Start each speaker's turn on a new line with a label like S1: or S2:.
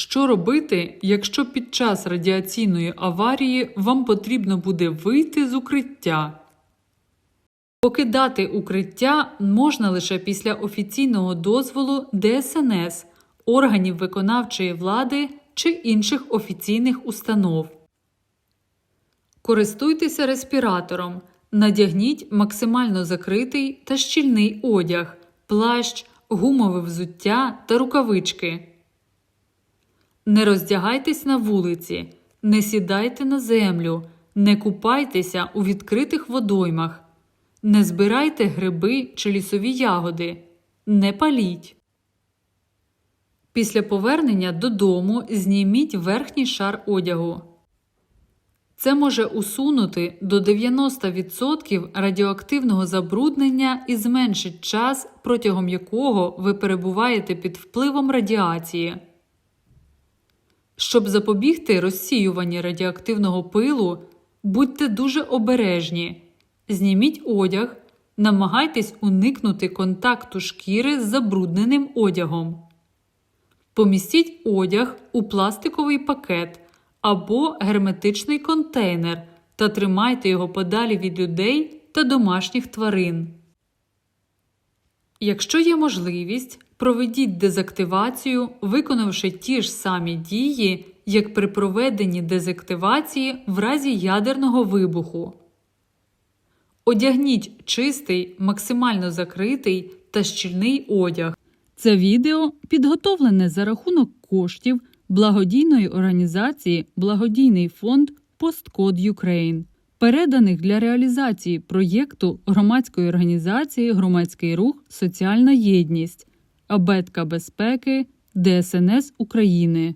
S1: Що робити, якщо під час радіаційної аварії вам потрібно буде вийти з укриття? Покидати укриття можна лише після офіційного дозволу ДСНС, органів виконавчої влади чи інших офіційних установ. Користуйтеся респіратором. Надягніть максимально закритий та щільний одяг, плащ, гумове взуття та рукавички. Не роздягайтесь на вулиці, не сідайте на землю, не купайтеся у відкритих водоймах, не збирайте гриби чи лісові ягоди, не паліть. Після повернення додому зніміть верхній шар одягу. Це може усунути до 90% радіоактивного забруднення і зменшить час, протягом якого ви перебуваєте під впливом радіації. Щоб запобігти розсіюванню радіоактивного пилу, будьте дуже обережні. Зніміть одяг, намагайтесь уникнути контакту шкіри з забрудненим одягом. Помістіть одяг у пластиковий пакет або герметичний контейнер та тримайте його подалі від людей та домашніх тварин. Якщо є можливість, проведіть дезактивацію, виконавши ті ж самі дії, як при проведенні дезактивації в разі ядерного вибуху. Одягніть чистий, максимально закритий та щільний одяг. Це відео підготовлене за рахунок коштів благодійної організації Благодійний фонд Посткод Юкрейн, переданих для реалізації проєкту громадської організації Громадський рух Соціальна єдність, абетка безпеки ДСНС України.